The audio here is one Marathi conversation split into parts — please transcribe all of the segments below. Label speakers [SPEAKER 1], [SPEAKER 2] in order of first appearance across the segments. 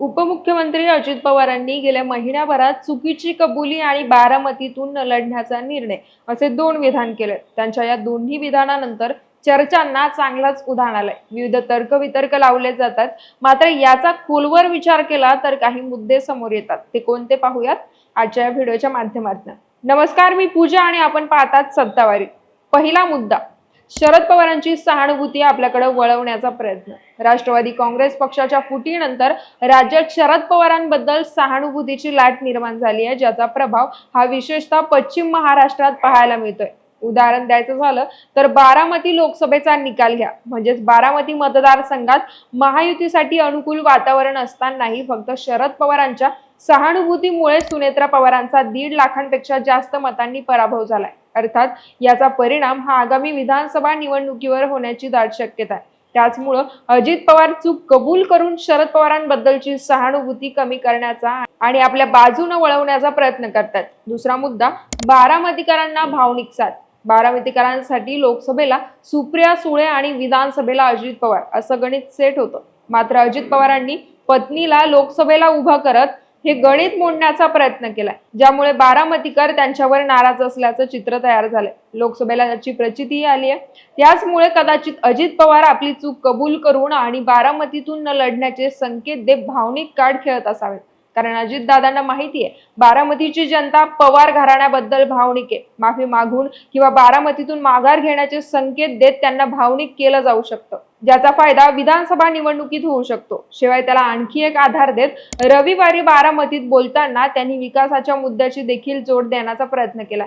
[SPEAKER 1] उपमुख्यमंत्री अजित पवारांनी गेल्या महिन्याभरात चुकीची कबुली आणि बारामतीतून न लढण्याचा निर्णय असे दोन विधान केले. त्यांच्या या दोन्ही विधानानंतर चर्चांना चांगलाच उधाण आलंय. विविध तर्कवितर्क लावले जातात. मात्र याचा खोलवर विचार केला तर काही मुद्दे समोर येतात. ते कोणते पाहूयात? आजच्या या व्हिडिओच्या माध्यमातून. नमस्कार मी पूजा आणि आपण पाहतात सत्तावारी. पहिला मुद्दा शरद पवारांची सहानुभूती आपल्याकडे वळवण्याचा प्रयत्न. राष्ट्रवादी काँग्रेस पक्षाच्या फुटीनंतर राज्यात शरद पवारांबद्दल सहानुभूतीची लाट निर्माण झाली आहे ज्याचा प्रभाव हा विशेषतः पश्चिम महाराष्ट्रात पाहायला मिळतोय. उदाहरण द्यायचं झालं तर बारामती लोकसभेचा निकाल घ्या. म्हणजेच बारामती मतदारसंघात महायुतीसाठी अनुकूल वातावरण असतानाही फक्त शरद पवारांच्या सहानुभूतीमुळे सुनेत्रा पवारांचा दीड लाखांपेक्षा जास्त मतांनी पराभव झालाय. अर्थात याचा परिणाम हा आगामी विधानसभा निवडणुकीवर होण्याची दाट शक्यता आहे. त्याचमुळं अजित पवार चूक कबूल करून शरद पवारांबद्दलची सहानुभूती कमी करण्याचा आणि आपल्या बाजूनं वळवण्याचा प्रयत्न करतात. दुसरा मुद्दा बारामतीकरांना भावनिक साथ बारामतीकरांसाठी लोकसभेला सुप्रिया सुळे आणि विधानसभेला अजित पवार असं गणित सेट होतं. मात्र अजित पवारांनी पत्नीला लोकसभेला उभं करत हे गणित मोडण्याचा प्रयत्न केला. ज्यामुळे बारामतीकर त्यांच्यावर नाराज असल्याचं चित्र तयार झालंय. लोकसभेला त्याची प्रचितीही आली आहे त्याचमुळे कदाचित अजित पवार आपली चूक कबूल करून आणि बारामतीतून न लढण्याचे संकेत देत भावनिक कार्ड खेळत असावेत. कारण अजितदादांना माहिती आहे बारामतीची जनता पवार घराण्याबद्दल भावनिक आहे. माफी मागून किंवा बारामतीतून माघार घेण्याचे संकेत देत त्यांना भावनिक केलं जाऊ शकतं. ज्याचा फायदा विधानसभा निवडणुकीत होऊ शकतो. शिवाय त्याला आणखी एक आधार देत रविवारी बारामतीत बोलताना त्यांनी विकासाच्या मुद्द्याची देखील जोड देण्याचा प्रयत्न केला.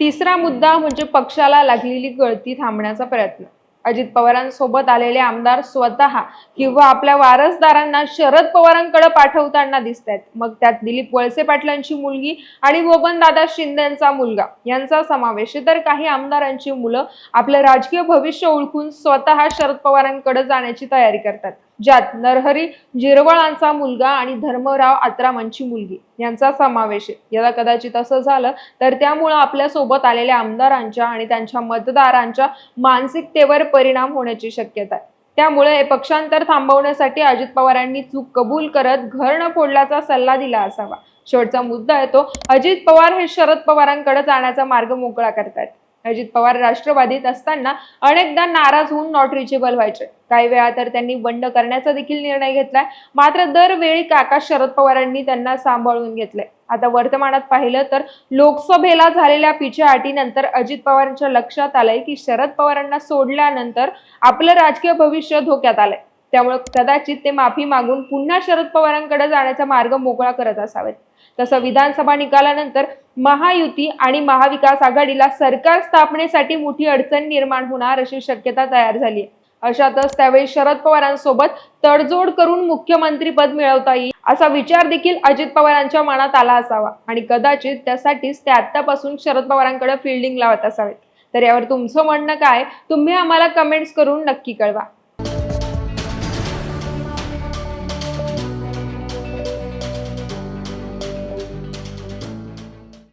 [SPEAKER 1] तिसरा मुद्दा म्हणजे पक्षाला लागलेली गळती थांबण्याचा प्रयत्न. अजित पवारांसोबत आलेले आमदार स्वतः किंवा आपल्या वारसदारांना शरद पवारांकडे पाठवताना दिसत आहेत मग त्यात दिलीप वळसे पाटलांची मुलगी आणि दादा शिंदेचा मुलगा. यांचा समावेश तर काही आमदारांची मुलं आपलं राजकीय भविष्य ओळखून स्वतः शरद पवारांकडे जाण्याची तयारी करतात. ज्यात नरहरी जिरवळांचा मुलगा आणि धर्मराव आत्रामांची मुलगी यांचा समावेश आहे. याला कदाचित असं झालं तर त्यामुळं आपल्यासोबत आलेल्या आमदारांच्या आणि त्यांच्या मतदारांच्या मानसिकतेवर परिणाम होण्याची शक्यता आहे. त्यामुळे हे पक्षांतर थांबवण्यासाठी अजित पवारांनी चूक कबूल करत घर न फोडल्याचा सल्ला दिला असावा. शेवटचा मुद्दा आहे तो. अजित पवार हे शरद पवारांकडे जाण्याचा मार्ग मोकळा करतायत. अजित पवार राष्ट्रवादीत असताना अनेकदा नाराज होऊन नॉट रिचेबल व्हायचे. काही वेळा तर त्यांनी बंड करण्याचा देखील निर्णय घेतलाय. मात्र दरवेळी काका शरद पवारांनी त्यांना सांभाळून घेतलंय. आता वर्तमानात पाहिलं तर लोकसभेला झालेल्या पिछेहाटीनंतर अजित पवारांच्या लक्षात आलंय की शरद पवारांना सोडल्यानंतर आपलं राजकीय भविष्य धोक्यात आलंय. त्यामुळे कदाचित ते माफी मागून पुन्हा शरद पवारांकडे जाण्याचा मार्ग मोकळा करत असावेत. तसं विधानसभा निकालानंतर महायुती आणि महाविकास आघाडीला सरकार स्थापनेसाठी मोठी अडचण निर्माण होणार अशी शक्यता तयार झाली. अशातच त्यावेळी शरद पवारांसोबत तडजोड करून मुख्यमंत्रीपद मिळवता येईल असा विचार देखील अजित पवारांच्या मनात आला असावा. आणि कदाचित त्यासाठीच ते आतापासून शरद पवारांकडे फिल्डिंग लावत असावेत. तर यावर तुमचं म्हणणं काय? तुम्ही आम्हाला कमेंट्स करून नक्की कळवा.